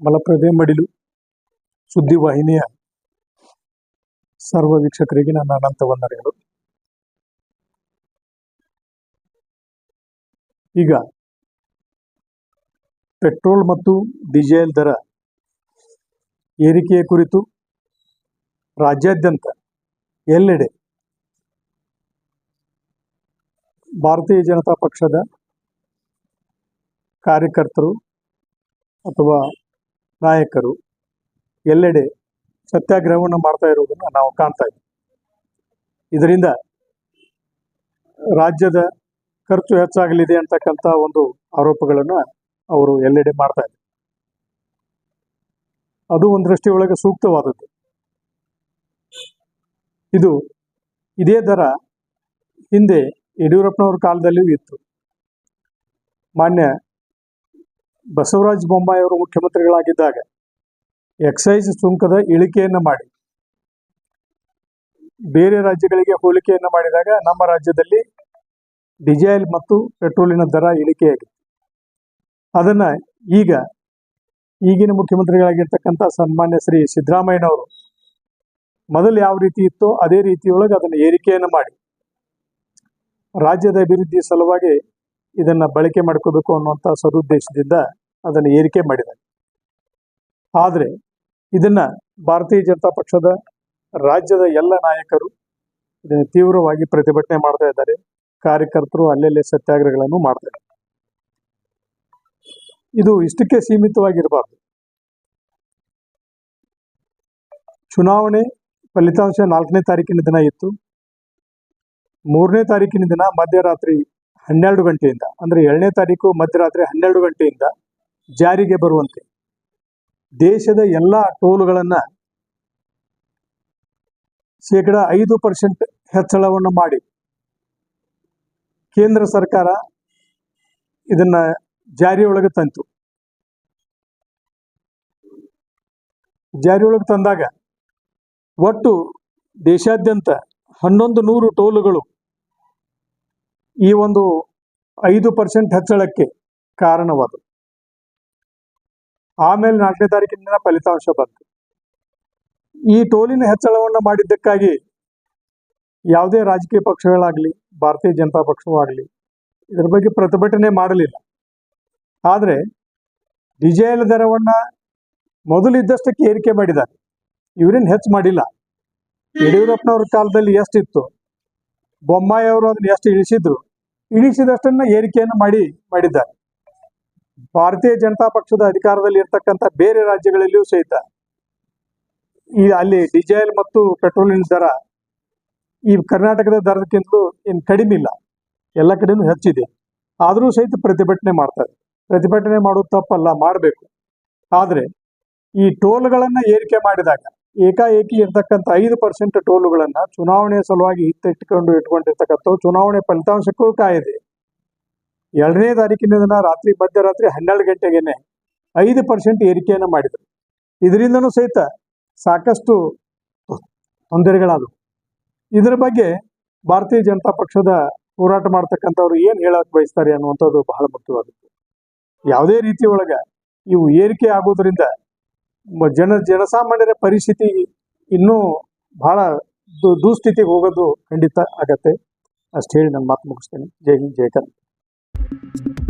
ಮಲಪ್ರಭೆ ಮಡಿಲು ಸುದ್ದಿವಾಹಿನಿಯ ಸರ್ವ ವೀಕ್ಷಕರಿಗೆ ನನ್ನ ಅನಂತ ವಂದನೆಗಳು. ಈಗ ಪೆಟ್ರೋಲ್ ಮತ್ತು ಡೀಸೆಲ್ ದರ ಏರಿಕೆಯ ಕುರಿತು ರಾಜ್ಯಾದ್ಯಂತ ಎಲ್ಲೆಡೆ ಭಾರತೀಯ ಜನತಾ ಪಕ್ಷದ ಕಾರ್ಯಕರ್ತರು ಅಥವಾ ನಾಯಕರು ಎಲ್ಲೆಡೆ ಸತ್ಯಾಗ್ರಹವನ್ನು ಮಾಡ್ತಾ ಇರುವುದನ್ನು ನಾವು ಕಾಣ್ತಾ ಇದ್ದೀವಿ. ಇದರಿಂದ ರಾಜ್ಯದ ಖರ್ಚು ಹೆಚ್ಚಾಗಲಿದೆ ಅಂತಕ್ಕಂಥ ಒಂದು ಆರೋಪಗಳನ್ನು ಅವರು ಎಲ್ಲೆಡೆ ಮಾಡ್ತಾ ಇದ್ದಾರೆ. ಅದು ಒಂದು ದೃಷ್ಟಿಯೊಳಗೆ ಸೂಕ್ತವಾದದ್ದು. ಇದು ಇದೇ ದರ ಹಿಂದೆ ಯಡಿಯೂರಪ್ಪನವ್ರ ಕಾಲದಲ್ಲಿಯೂ ಇತ್ತು. ಮಾನ್ಯ ಬಸವರಾಜ ಬೊಮ್ಮಾಯಿ ಅವರು ಮುಖ್ಯಮಂತ್ರಿಗಳಾಗಿದ್ದಾಗ ಎಕ್ಸೈಸ್ ಸುಂಕದ ಇಳಿಕೆಯನ್ನು ಮಾಡಿ, ಬೇರೆ ರಾಜ್ಯಗಳಿಗೆ ಹೋಲಿಕೆಯನ್ನು ಮಾಡಿದಾಗ ನಮ್ಮ ರಾಜ್ಯದಲ್ಲಿ ಡಿಸೇಲ್ ಮತ್ತು ಪೆಟ್ರೋಲಿನ ದರ ಇಳಿಕೆಯಾಗಿತ್ತು. ಅದನ್ನ ಈಗ ಈಗಿನ ಮುಖ್ಯಮಂತ್ರಿಗಳಾಗಿರ್ತಕ್ಕಂಥ ಸನ್ಮಾನ್ಯ ಶ್ರೀ ಸಿದ್ದರಾಮಯ್ಯನವರು ಮೊದಲು ಯಾವ ರೀತಿ ಇತ್ತೋ ಅದೇ ರೀತಿಯೊಳಗೆ ಅದನ್ನು ಏರಿಕೆಯನ್ನು ಮಾಡಿ ರಾಜ್ಯದ ಅಭಿವೃದ್ಧಿ ಸಲುವಾಗಿ ಇದನ್ನ ಬಳಕೆ ಮಾಡ್ಕೋಬೇಕು ಅನ್ನುವಂಥ ಸದುದ್ದೇಶದಿಂದ ಅದನ್ನು ಏರಿಕೆ ಮಾಡಿದ್ದಾರೆ. ಆದರೆ ಇದನ್ನ ಭಾರತೀಯ ಜನತಾ ಪಕ್ಷದ ರಾಜ್ಯದ ಎಲ್ಲ ನಾಯಕರು ಇದನ್ನು ತೀವ್ರವಾಗಿ ಪ್ರತಿಭಟನೆ ಮಾಡ್ತಾ ಇದ್ದಾರೆ. ಕಾರ್ಯಕರ್ತರು ಅಲ್ಲೆಲ್ಲೇ ಸತ್ಯಾಗ್ರಹಗಳನ್ನು ಮಾಡ್ತಾರೆ ಇದು ಇಷ್ಟಕ್ಕೆ ಸೀಮಿತವಾಗಿರಬಾರ್ದು. ಚುನಾವಣೆ ಫಲಿತಾಂಶ ನಾಲ್ಕನೇ ತಾರೀಕಿನ ದಿನ ಇತ್ತು. ಮೂರನೇ ತಾರೀಕಿನ ದಿನ ಮಧ್ಯರಾತ್ರಿ ಹನ್ನೆರಡು ಗಂಟೆಯಿಂದ, ಅಂದ್ರೆ ಏಳನೇ ತಾರೀಕು ಮಧ್ಯರಾತ್ರಿ ಹನ್ನೆರಡು ಗಂಟೆಯಿಂದ ಜಾರಿಗೆ ಬರುವಂತೆ ದೇಶದ ಎಲ್ಲ ಟೋಲ್ಗಳನ್ನ ಶೇಕಡ ಐದು ಪರ್ಸೆಂಟ್ ಹೆಚ್ಚಳವನ್ನು ಮಾಡಿ ಕೇಂದ್ರ ಸರ್ಕಾರ ಇದನ್ನ ಜಾರಿಯೊಳಗೆ ತಂತು. ಜಾರಿಯೊಳಗೆ ತಂದಾಗ ಒಟ್ಟು ದೇಶಾದ್ಯಂತ ಹನ್ನೊಂದು ನೂರು ಟೋಲುಗಳು ಈ ಒಂದು ಐದು ಪರ್ಸೆಂಟ್ ಹೆಚ್ಚಳಕ್ಕೆ ಕಾರಣವಾದವು ಆಮೇಲೆ ನಾಲ್ಕನೇ ತಾರೀಕಿನ ಫಲಿತಾಂಶ ಬಂತು. ಈ ಟೋಲಿನ ಹೆಚ್ಚಳವನ್ನು ಮಾಡಿದ್ದಕ್ಕಾಗಿ ಯಾವುದೇ ರಾಜಕೀಯ ಪಕ್ಷಗಳಾಗಲಿ, ಭಾರತೀಯ ಜನತಾ ಪಕ್ಷವಾಗಲಿ ಇದರ ಬಗ್ಗೆ ಪ್ರತಿಭಟನೆ ಮಾಡಲಿಲ್ಲ. ಆದರೆ ಡಿಜೆಲ್ ದರವನ್ನು ಮೊದಲಿದ್ದಷ್ಟಕ್ಕೆ ಏರಿಕೆ ಮಾಡಿದ್ದಾರೆ. ಇವರೇನು ಹೆಚ್ಚು ಮಾಡಿಲ್ಲ. ಯಡಿಯೂರಪ್ಪನವ್ರ ಕಾಲದಲ್ಲಿ ಎಷ್ಟಿತ್ತು? ಬೊಮ್ಮಾಯಿ ಅವರು ಅದನ್ನ ಎಷ್ಟು ಇಳಿಸಿದ್ರು? ಇಳಿಸಿದಷ್ಟನ್ನ ಏರಿಕೆಯನ್ನು ಮಾಡಿ, ಮಾಡಿದ್ದಾರೆ. ಭಾರತೀಯ ಜನತಾ ಪಕ್ಷದ ಅಧಿಕಾರದಲ್ಲಿ ಇರ್ತಕ್ಕಂಥ ಬೇರೆ ರಾಜ್ಯಗಳಲ್ಲಿಯೂ ಸಹಿತ ಈ ಅಲ್ಲಿ ಡೀಸೆಲ್ ಮತ್ತು ಪೆಟ್ರೋಲಿನ ದರ ಈ ಕರ್ನಾಟಕದ ದರಕ್ಕಿಂತಲೂ ಏನು ಕಡಿಮೆ ಇಲ್ಲ. ಎಲ್ಲ ಕಡೆನೂ ಹೆಚ್ಚಿದೆ. ಆದರೂ ಸಹಿತ ಪ್ರತಿಭಟನೆ ಮಾಡ್ತಾರೆ. ಪ್ರತಿಭಟನೆ ಮಾಡೋದು ತಪ್ಪಲ್ಲ, ಮಾಡಬೇಕು. ಆದರೆ ಈ ಟೋಲ್ಗಳನ್ನು ಏರಿಕೆ ಮಾಡಿದಾಗ ಏಕಾಏಕಿ ಇರ್ತಕ್ಕಂಥ ಐದು ಪರ್ಸೆಂಟ್ ಟೋಲುಗಳನ್ನು ಚುನಾವಣೆ ಸಲುವಾಗಿ ಹಿತ್ತಿಟ್ಕೊಂಡು ಇಟ್ಕೊಂಡಿರ್ತಕ್ಕಂಥವು ಚುನಾವಣೆ ಫಲಿತಾಂಶಕ್ಕೂ ಕಾಯಿದೆ. ಎರಡನೇ ತಾರೀಕಿನ ದಿನ ರಾತ್ರಿ, ಮಧ್ಯರಾತ್ರಿ ಹನ್ನೆರಡು ಗಂಟೆಗೇನೆ ಐದು ಪರ್ಸೆಂಟ್ ಏರಿಕೆಯನ್ನು ಮಾಡಿದರು. ಇದರಿಂದನೂ ಸಹಿತ ಸಾಕಷ್ಟು ತೊಂದರೆಗಳಾದವು. ಇದರ ಬಗ್ಗೆ ಭಾರತೀಯ ಜನತಾ ಪಕ್ಷದ ಹೋರಾಟ ಮಾಡ್ತಕ್ಕಂಥವ್ರು ಏನು ಹೇಳಕ್ಕೆ ಬಯಸ್ತಾರೆ ಅನ್ನುವಂಥದ್ದು ಬಹಳ ಮುಖ್ಯವಾದದ್ದು. ಯಾವುದೇ ರೀತಿಯೊಳಗ ಇವು ಏರಿಕೆ ಆಗೋದ್ರಿಂದ ಜನ ಜನಸಾಮಾನ್ಯರ ಪರಿಸ್ಥಿತಿ ಇನ್ನೂ ಬಹಳ ದುಸ್ಥಿತಿಗೆ ಹೋಗೋದು ಖಂಡಿತ ಆಗತ್ತೆ. ಅಷ್ಟು ಹೇಳಿ ನಾನು ಮಾತು ಮುಗಿಸ್ತೇನೆ. ಜೈ ಹಿಂದ್, ಜೈ ಕರ್ನಾಟಕ.